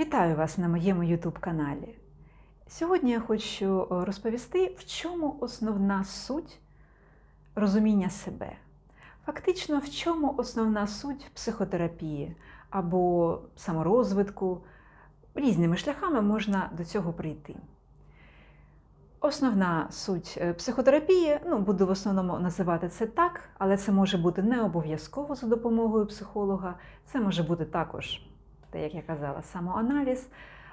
Вітаю вас на моєму YouTube каналі. Сьогодні я хочу е, розповісти, в чому основна суть розуміння себе. Фактично, в чому основна суть психотерапії або саморозвитку. Різними шляхами можна до цього прийти. Основна суть е, психотерапії, ну, буду в основному називати це так, але це може бути не обов'язково за допомогою психолога, це може бути також, те, як я казала, самоаналіз,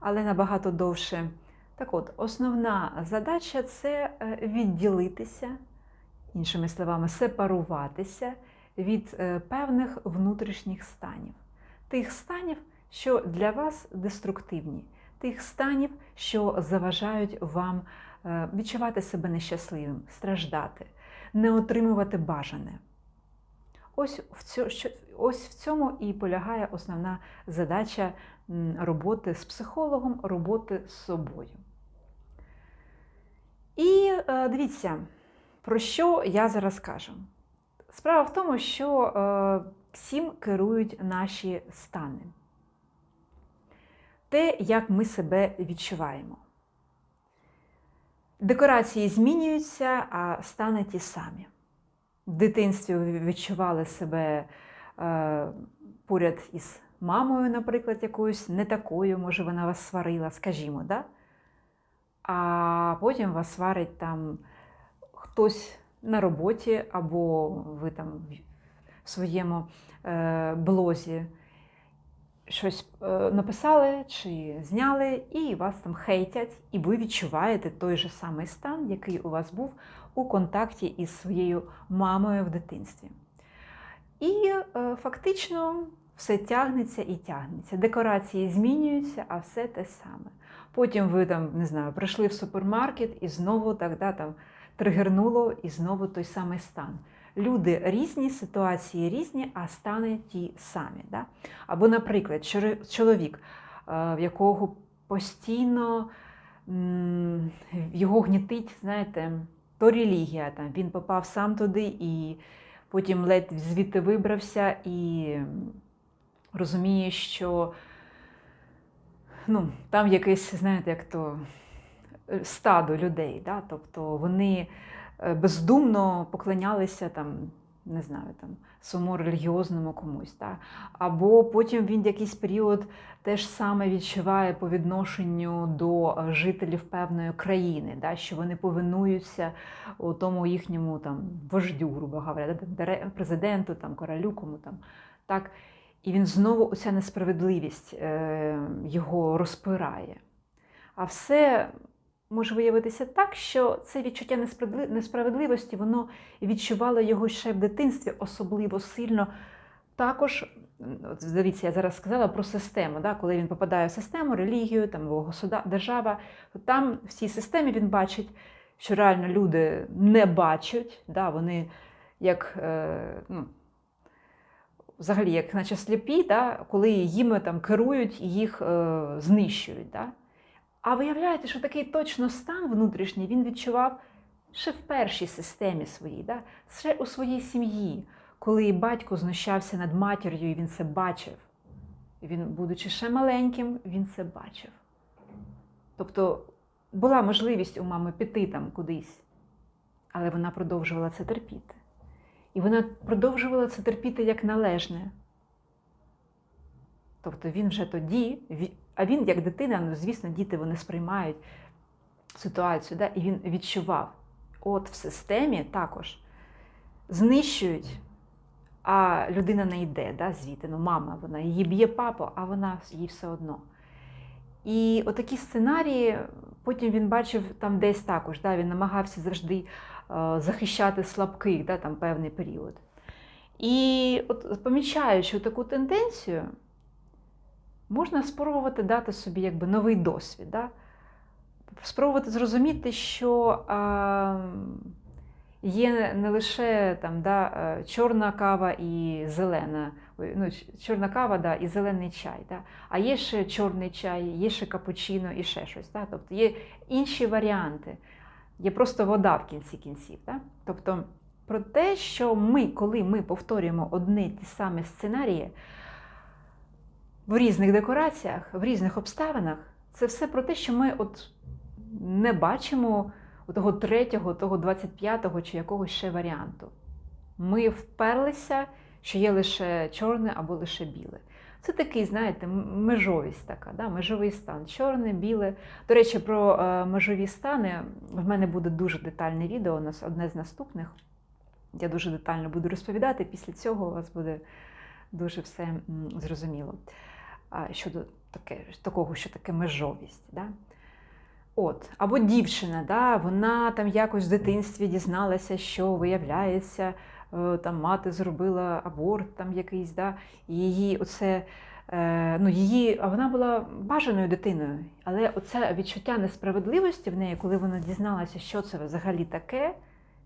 але набагато довше. Так от, основна задача це е, відділитися, іншими словами, сепаруватися від е, певних внутрішніх станів, тих станів, що для вас деструктивні, тих станів, що заважають вам е, відчувати себе нещасливим, страждати, не отримувати бажане. Ось в, цьому, ось в цьому і полягає основна задача роботи з психологом, роботи з собою. І е, дивіться, про що я зараз кажу. Справа в тому, що е, всім керують наші стани. Те, як ми себе відчуваємо. Декорації змінюються, а стани ті самі. В дитинстві відчували себе е, поряд із мамою, наприклад, якоюсь не такою, може, вона вас сварила, скажімо, да? а потім вас сварить там хтось на роботі, або ви там в своєму е, блозі щось е, написали чи зняли, і вас там хейтять, і ви відчуваєте той же самий стан, який у вас був у контакті із своєю мамою в дитинстві. І е, фактично все тягнеться і тягнеться. Декорації змінюються, а все те саме. Потім ви там, не знаю, прийшли в супермаркет і знову так, да, там, тригернуло, і знову той самий стан. Люди різні, ситуації різні, а стани ті самі. Да? Або, наприклад, чоловік, в якого постійно його гнітить, знаєте, то релігія. Там, Він попав сам туди і потім ледь звідти вибрався і розуміє, що ну, там якесь, знаєте, як то е, стадо людей. Да? Тобто вони е, бездумно поклонялися там, не знаю, там, своєму релігіозному комусь. Да? Або потім він якийсь період теж саме відчуває по відношенню до е, жителів певної країни, да? що вони повинуються у тому їхньому там, вождю, грубо говоря, президенту, там, королю, кому там. Так? І він знову оця несправедливість е, його розпирає. А все може виявитися так, що це відчуття несправедливості, воно відчувало його ще в дитинстві особливо сильно. Також, от дивіться, я зараз сказала про систему. Да? Коли він попадає в систему, релігію, там, його держава, то там в цій системі він бачить, що реально люди не бачать, да? вони як. Е, ну, взагалі, як наче сліпі, да, коли їми там керують і їх е, знищують. Да. А виявляєте, що такий точно стан внутрішній він відчував ще в першій системі своїй, да, ще у своїй сім'ї, коли батько знущався над матір'ю, і він це бачив. Він, будучи ще маленьким, він це бачив. Тобто була можливість у мами піти там кудись, але вона продовжувала це терпіти. І вона продовжувала це терпіти як належне. Тобто він вже тоді, а він, як дитина, ну, звісно, діти вони сприймають ситуацію, да? і він відчував, от в системі також знищують, а людина не йде да, звідти. Ну, мама, вона її б'є папа, а вона їй все одно. І отакі сценарії, потім він бачив там десь також. Да, Він намагався завжди Е, захищати слабких да, там певний період. І от помічаючи таку тенденцію, можна спробувати дати собі якби новий досвід. Да? Спробувати зрозуміти, що а, є не лише там, да, е, чорна кава і зелена, ну, чорна кава да, і зелений чай, да? а є ще чорний чай, є ще капучино і ще щось. Да? Тобто є інші варіанти є просто вода в кінці кінців. Так? Тобто про те, що ми, коли ми повторюємо одні ті самі сценарії, в різних декораціях, в різних обставинах, це все про те, що ми от не бачимо того третього, того 25-го чи якогось ще варіанту. Ми вперлися, що є лише чорне або лише біле. Це такий, знаєте, межовість така, да? межовий стан. Чорне, біле. До речі, про е, межові стани в мене буде дуже детальне відео, у нас одне з наступних. Я дуже детально буду розповідати. Після цього у вас буде дуже все зрозуміло. Щодо таке, такого, що таке межовість. Да? От, або дівчина, да, вона там якось в дитинстві дізналася, що виявляється, е, там мати зробила аборт там якийсь, да, і її оце, е, ну, її, вона була бажаною дитиною, але оце відчуття несправедливості в неї, коли вона дізналася, що це взагалі таке,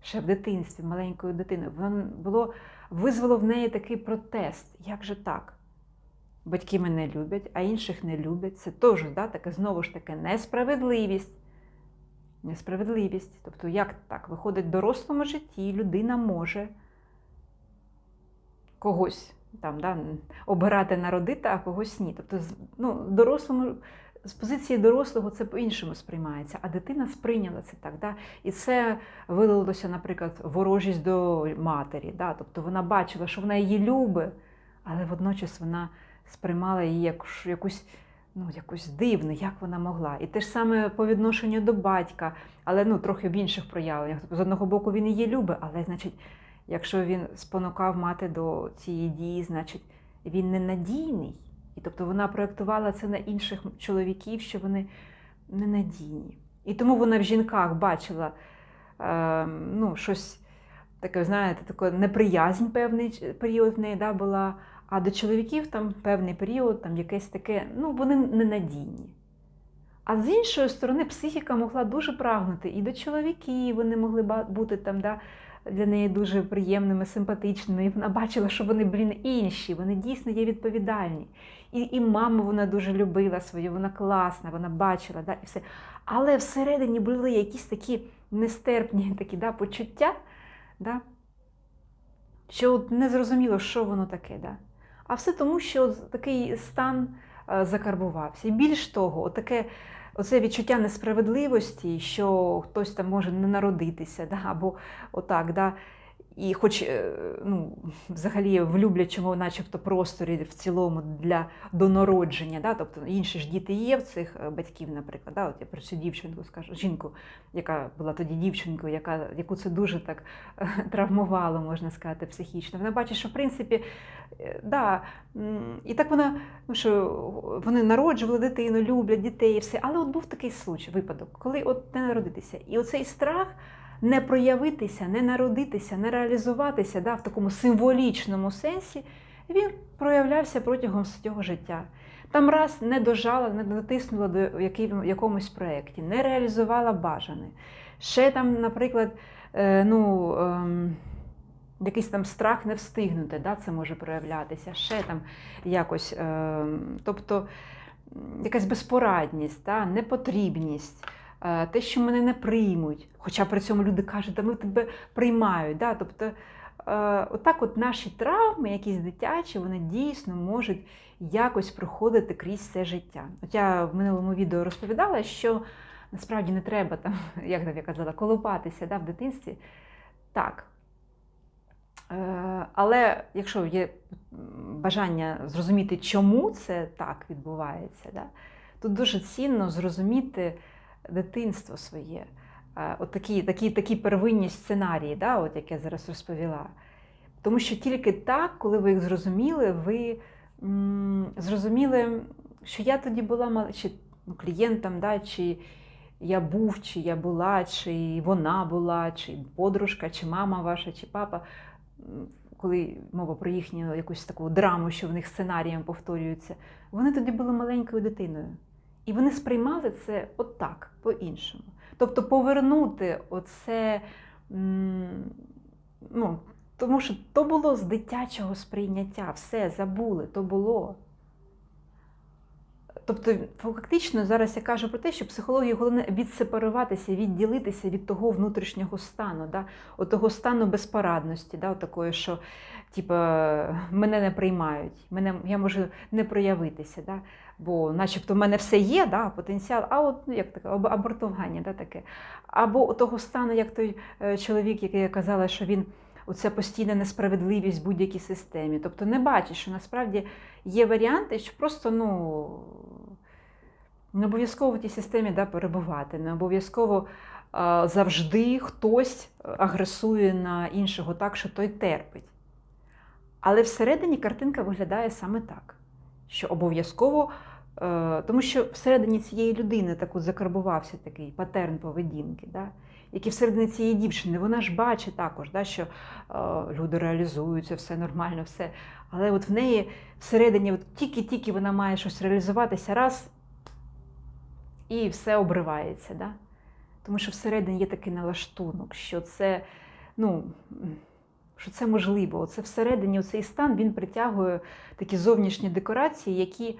ще в дитинстві, маленькою дитиною, воно було, визвало в неї такий протест. Як же так? Батьки мене люблять, а інших не люблять. Це теж да, таке, знову ж таки несправедливість. Несправедливість. Тобто, як так? Виходить, в дорослому житті людина може когось там, да, обирати народити, а когось ні. Тобто, ну, дорослому, з позиції дорослого це по-іншому сприймається, а дитина сприйняла це так. Да? І це вилилося, наприклад, ворожість до матері. Да? Тобто вона бачила, що вона її любить, але водночас вона сприймала її як якусь, ну, якусь дивну, як вона могла. І те ж саме по відношенню до батька, але ну, трохи в інших проявленнях. Тобто, з одного боку, він її любить, але значить, якщо він спонукав мати до цієї дії, значить він ненадійний. І тобто вона проєктувала це на інших чоловіків, що вони ненадійні. І тому вона в жінках бачила е, ну, щось таке, знаєте, таке неприязнь певний період в неї да, була. А до чоловіків там певний період, там якесь таке, ну вони ненадійні. А з іншої сторони, психіка могла дуже прагнути і до чоловіків, вони могли бути там, да, для неї дуже приємними, симпатичними. І вона бачила, що вони, блін, інші, вони дійсно є відповідальні. І, і маму вона дуже любила свою, вона класна, вона бачила, да, і все. Але всередині були якісь такі нестерпні такі, да, почуття, да, що от не зрозуміло, що воно таке. Да. А все тому, що такий стан е, закарбувався. І більш того, таке, оце відчуття несправедливості, що хтось там може не народитися, да, або отак, да, і хоч е, ну, взагалі в люблячому, начебто, просторі в цілому для донародження, да, тобто інші ж діти є в цих е, батьків, наприклад. Да, от я про цю дівчинку скажу, жінку, яка була тоді дівчинкою, яка, яку це дуже так травмувало, можна сказати, психічно. Вона бачить, що в принципі, е, да, і так вона, ну що вони народжували дитину, люблять дітей і все. Але от був такий случай, випадок, коли от не народитися. І оцей страх не проявитися, не народитися, не реалізуватися да, в такому символічному сенсі, він проявлявся протягом всього життя. Там раз не дожала, не дотиснула до якомусь проєкті, не реалізувала бажане. Ще там, наприклад, е, ну, ем, якийсь там страх не встигнути, да, це може проявлятися, ще там якось, ем, тобто якась безпорадність, да, непотрібність, те, що мене не приймуть. Хоча при цьому люди кажуть, да ми тебе приймають. Да, тобто, е, отак от наші травми, якісь дитячі, вони дійсно можуть якось проходити крізь все життя. От я в минулому відео розповідала, що насправді не треба там, як там я казала, колупатися да, в дитинстві. Так. Е, Але якщо є бажання зрозуміти, чому це так відбувається, да, то дуже цінно зрозуміти дитинство своє. От такі, такі, такі первинні сценарії, да, от як я зараз розповіла. Тому що тільки так, коли ви їх зрозуміли, ви м, зрозуміли, що я тоді була мал- чи клієнтом, да, чи я був, чи я була, чи вона була, чи подружка, чи мама ваша, чи папа. Коли мова про їхню якусь таку драму, що в них сценарієм повторюється, вони тоді були маленькою дитиною. І вони сприймали це отак, по-іншому. Тобто повернути оце, ну, тому що то було з дитячого сприйняття, все забули, то було. Тобто, фактично, зараз я кажу про те, що психології головне відсепаруватися, відділитися від того внутрішнього стану, да? от того стану безпорадності, да? от такої, що типу, мене не приймають, мене, я можу не проявитися. Да? Бо начебто в мене все є, да, потенціал, а от ну, як таке, або абортування, да, таке. Або того стану, як той е, чоловік, який я казала, що він оця постійна несправедливість в будь-якій системі. Тобто не бачить, що насправді є варіанти, що просто ну, не обов'язково в тій системі да, перебувати, не обов'язково е, завжди хтось агресує на іншого так, що той терпить. Але всередині картинка виглядає саме так, що обов'язково, е, тому що всередині цієї людини так закарбувався такий патерн поведінки. Да? Як і всередині цієї дівчини, вона ж бачить також, да, що е, люди реалізуються, все нормально, все. Але от в неї всередині, от тільки-тільки вона має щось реалізуватися раз, і все обривається. Да? Тому що всередині є такий налаштунок, що це, ну, що це можливо. Оце всередині цей стан він притягує такі зовнішні декорації, які.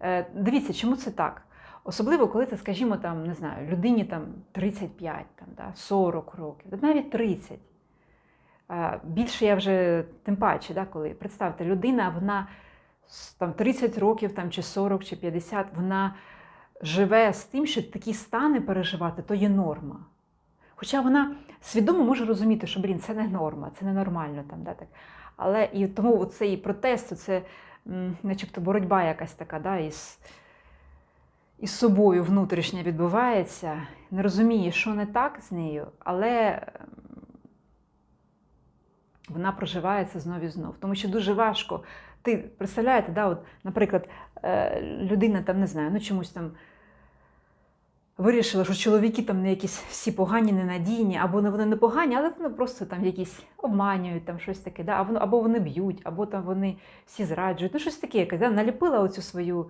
е, Дивіться, чому це так? Особливо, коли це, скажімо, там, не знаю, людині там 35, там, да, 40 років, навіть 30. Е, Більше я вже тим паче, да, коли представте, людина, вона там 30 років там, чи 40, чи 50, вона живе з тим, що такі стани переживати, то є норма. Хоча вона свідомо може розуміти, що блін, це не норма, це ненормально. Там, да, так. Але і тому цей протест, це начебто боротьба якась така, да, із, із собою внутрішня відбувається, не розуміє, що не так з нею, але вона проживає це знов і знов. Тому що дуже важко. Ти представляєте, да, от, наприклад, е, людина там не знаю, ну чомусь там вирішила, що чоловіки там не якісь всі погані, ненадійні, або вони не погані, але вони просто там якісь обманюють, там щось таке, да? або, вони б'ють, або там вони всі зраджують. Ну, щось таке, якесь, да? наліпила оцю свою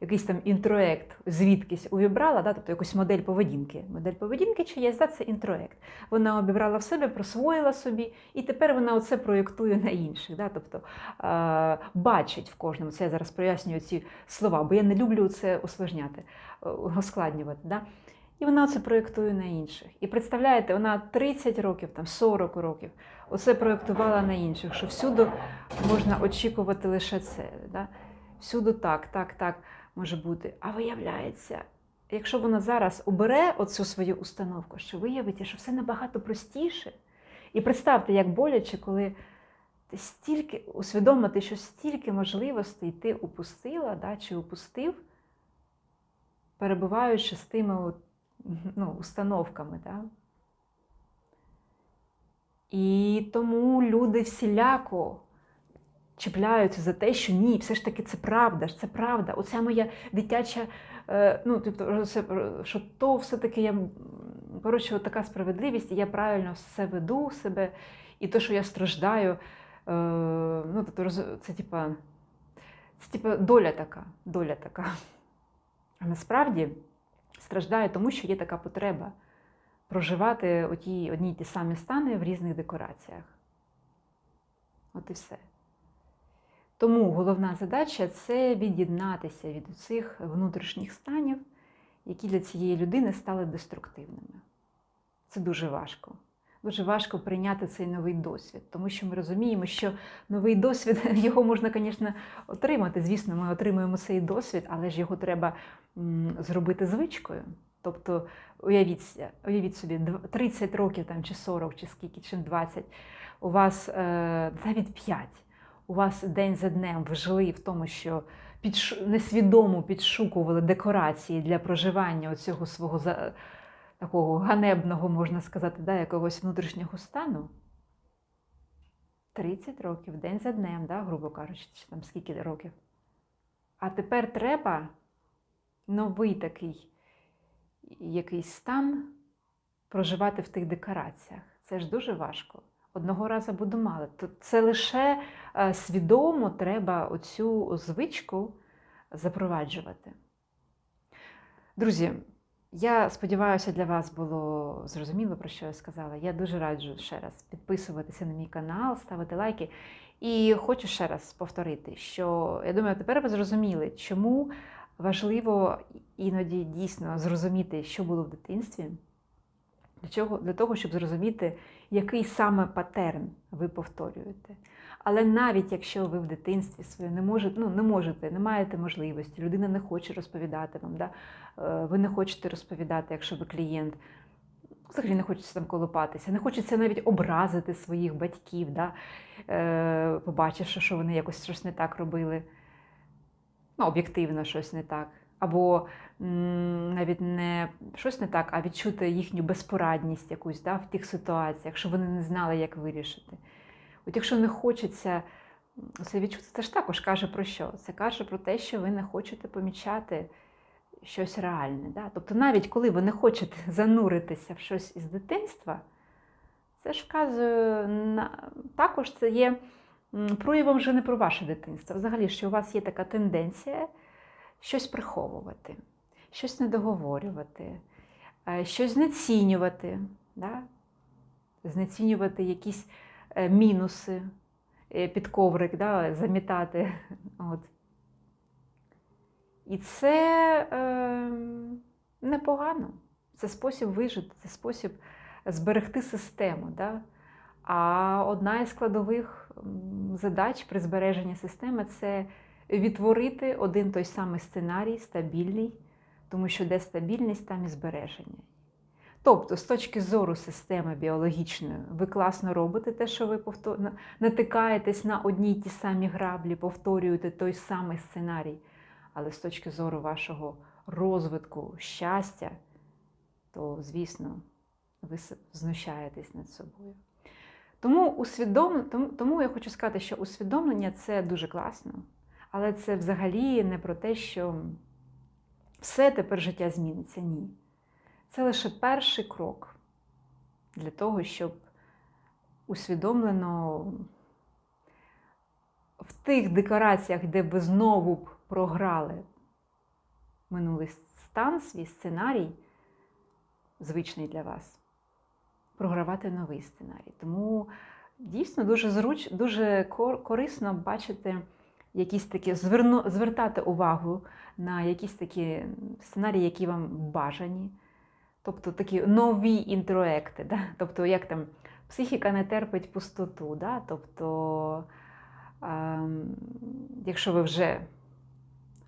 якийсь там інтроект, звідкись увібрала, да? тобто якусь модель поведінки. Модель поведінки чиєсь, да? це інтроект. Вона обібрала в себе, просвоїла собі, і тепер вона оце проєктує на інших. Да? Тобто е- бачить в кожному. Це я зараз прояснюю ці слова, бо я не люблю це усложняти, е, ускладнювати. Да? І вона це проєктує на інших. І представляєте, вона 30 років, там 40 років, оце проєктувала на інших, що всюди можна очікувати лише це. Да? Всюди так, так, так може бути. А виявляється, якщо вона зараз обере оцю свою установку, що виявиться, що все набагато простіше. І представте, як боляче, коли ти стільки усвідомити, що стільки можливостей ти упустила, да, чи упустив, перебуваючи з тими ну, установками. Да? І тому люди всіляко чіпляються за те, що ні, все ж таки це правда, це правда. Оця моя дитяча, е, ну, тобто, що то все-таки я коротше, така справедливість, і я правильно все веду себе, і те, що я страждаю, е, ну, тобто, це типа, це типа доля така, доля така. А насправді страждає тому, що є така потреба проживати оті, одні й ті самі стани в різних декораціях. От і все. Тому головна задача це від'єднатися від цих внутрішніх станів, які для цієї людини стали деструктивними. Це дуже важко. Дуже важко прийняти цей новий досвід, тому що ми розуміємо, що новий досвід його можна, звісно, отримати. Звісно, ми отримуємо цей досвід, але ж його треба зробити звичкою. Тобто, уявіть, уявіть собі, 30 років там, чи 40, чи скільки, чи 20, у вас е, навіть 5 у вас день за днем ви жили в тому, що підш... несвідомо підшукували декорації для проживання оцього свого такого ганебного, можна сказати, да, якогось внутрішнього стану. 30 років, день за днем, да, грубо кажучи, чи там скільки років. А тепер треба новий такий якийсь стан проживати в тих декораціях. Це ж дуже важко. Одного разу буду мало. То це лише е, свідомо треба оцю звичку запроваджувати. Друзі, я сподіваюся, для вас було зрозуміло, про що я сказала. Я дуже раджу ще раз підписуватися на мій канал, ставити лайки. І хочу ще раз повторити, що я думаю, тепер ви зрозуміли, чому важливо іноді дійсно зрозуміти, що було в дитинстві, для, чого? для того, щоб зрозуміти, який саме патерн ви повторюєте. Але навіть якщо ви в дитинстві своє не можете, ну не можете, не маєте можливості, людина не хоче розповідати вам, да? е, ви не хочете розповідати, якщо ви клієнт, взагалі не хочеться там колопатися, не хочеться навіть образити своїх батьків, да? е, побачивши, що вони якось щось не так робили, ну, об'єктивно щось не так. Або навіть не щось не так, а відчути їхню безпорадність якусь да, в тих ситуаціях, що вони не знали, як вирішити. От якщо не хочеться це відчути, це ж також каже про що? Це каже про те, що ви не хочете помічати щось реальне. Да? Тобто, навіть коли ви не хочете зануритися в щось із дитинства, це ж вказує на також це є проявом вже не про ваше дитинство. Взагалі, що у вас є така тенденція щось приховувати, щось недоговорювати, е, щось знецінювати, да? знецінювати якісь е, мінуси е, під коврик, да? замітати. От. І це е, непогано. Це спосіб вижити, це спосіб зберегти систему. Да? А одна із складових задач при збереженні системи це відтворити один той самий сценарій, стабільний, тому що де стабільність, там і збереження. Тобто, з точки зору системи біологічної, ви класно робите те, що ви повтор... на- натикаєтесь на одні й ті самі граблі, повторюєте той самий сценарій. Але з точки зору вашого розвитку щастя, то, звісно, ви знущаєтесь над собою. Тому, усвідом... тому, тому я хочу сказати, що усвідомлення це дуже класно, але це взагалі не про те, що все тепер життя зміниться. Ні. Це лише перший крок для того, щоб усвідомлено в тих декораціях, де ви знову б програли минулий стан, свій сценарій, звичний для вас, програвати новий сценарій. Тому дійсно дуже зруч, дуже корисно бачити якісь такі, зверну, звертати увагу на якісь такі сценарії, які вам бажані. Тобто такі нові інтроекти. Да? Тобто, як там психіка не терпить пустоту. Да? Тобто, ем, якщо ви вже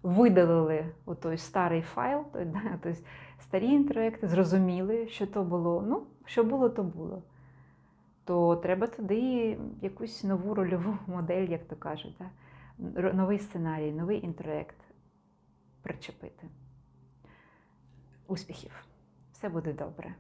видалили той старий файл, той, да, тобто старі інтроекти, зрозуміли, що то було, ну, що було, то було. То треба туди якусь нову рольову модель, як то кажуть, да? Новий сценарій, новий інтроект причепити. Успіхів! Все буде добре.